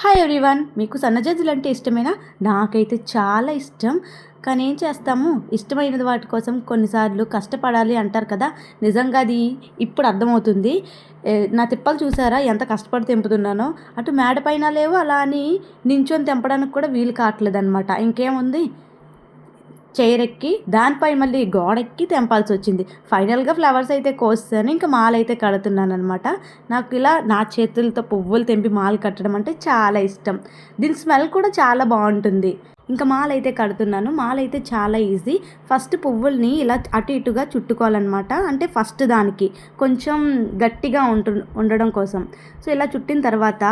Hi everyone మీకు సన్నజాజులు అంటే ఇష్టమేనా? నాకైతే చాలా ఇష్టం. కానీ ఏం చేస్తాము? ఇష్టమైన వాటి కోసం కొన్నిసార్లు కష్టపడాలి అంటారు కదా? నిజంగా అది ఇప్పుడు అర్థమవుతుంది. నా తిప్పలు చూసారా? ఎంత కష్టపడి తెంపుతున్నానో. అటు మేడ పైన లేవు అలా అని నించొని తెంపడానికి కూడా వీలు కావట్లేదు అనమాట ఇంకేముంది? చైర్ ఎక్కి దానిపై మళ్ళీ గోడెక్కి తెంపాల్సి వచ్చింది. ఫైనల్గా ఫ్లవర్స్ అయితే కోస్తాను ఇంకా మాల అయితే కడుతున్నాను అనమాట నాకు ఇలా నా చేతులతో పువ్వులు తెంపి మాల కట్టడం అంటే చాలా ఇష్టం. దీని స్మెల్ కూడా చాలా బాగుంటుంది. ఇంకా మాల అయితే కడుతున్నాను. మాల అయితే చాలా ఈజీ. ఫస్ట్ పువ్వుల్ని ఇలా అటు ఇటుగా చుట్టుకోవాలన్నమాట. అంటే ఫస్ట్ దానికి కొంచెం గట్టిగా ఉంటు ఉండడం కోసం. సో ఇలా చుట్టిన తర్వాత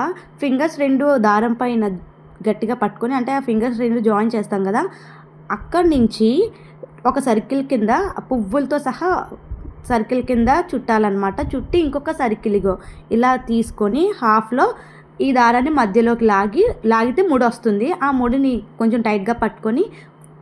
ఫింగర్స్ రెండు దారం పైన గట్టిగా పట్టుకొని అంటే ఆ ఫింగర్స్ రెండు జాయిన్ చేస్తాం కదా అక్కడి నుంచి ఒక సర్కిల్ కింద పువ్వులతో సహా సర్కిల్ కింద చుట్టాలన్నమాట. చుట్టి ఇంకొక సర్కిల్ ఇగో ఇలా తీసుకొని హాఫ్లో ఈ దారాన్ని మధ్యలోకి లాగి లాగితే ముడి వస్తుంది. ఆ ముడిని కొంచెం టైట్గా పట్టుకొని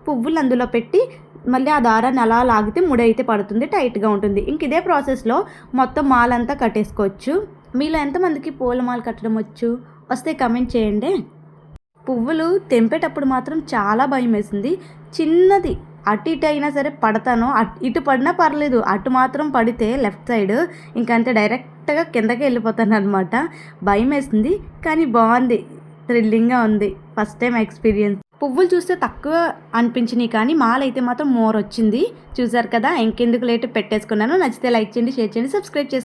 పువ్వులు అందులో పెట్టి మళ్ళీ ఆ దారాన్ని అలా లాగితే ముడి అయితే పడుతుంది టైట్గా ఉంటుంది. ఇంక ఇదే ప్రాసెస్లో మొత్తం మాలంతా కట్టేసుకోవచ్చు. మీలో ఎంతమందికి పూల మాల కట్టడం వచ్చు? వస్తే కమెంట్ చేయండి. పువ్వులు తెంపేటప్పుడు మాత్రం చాలా భయం వేసింది చిన్నది అటు ఇటు అయినా సరే పడతాను. అటు ఇటు పడినా పర్లేదు అటు మాత్రం పడితే లెఫ్ట్ సైడ్ ఇంకంతే డైరెక్ట్గా కిందకి వెళ్ళిపోతాను అనమాట భయం వేసింది కానీ బాగుంది. థ్రిల్లింగ్గా ఉంది. First time experience. పువ్వులు చూస్తే తక్కువ అనిపించినాయి కానీ మాలైతే మాత్రం మోర్ వచ్చింది చూసారు కదా ఇంకెందుకు లేట్ పెట్టేసుకున్నాను. నచ్చితే లైక్ చేయండి షేర్ చేయండి సబ్స్క్రైబ్ చేసుకోండి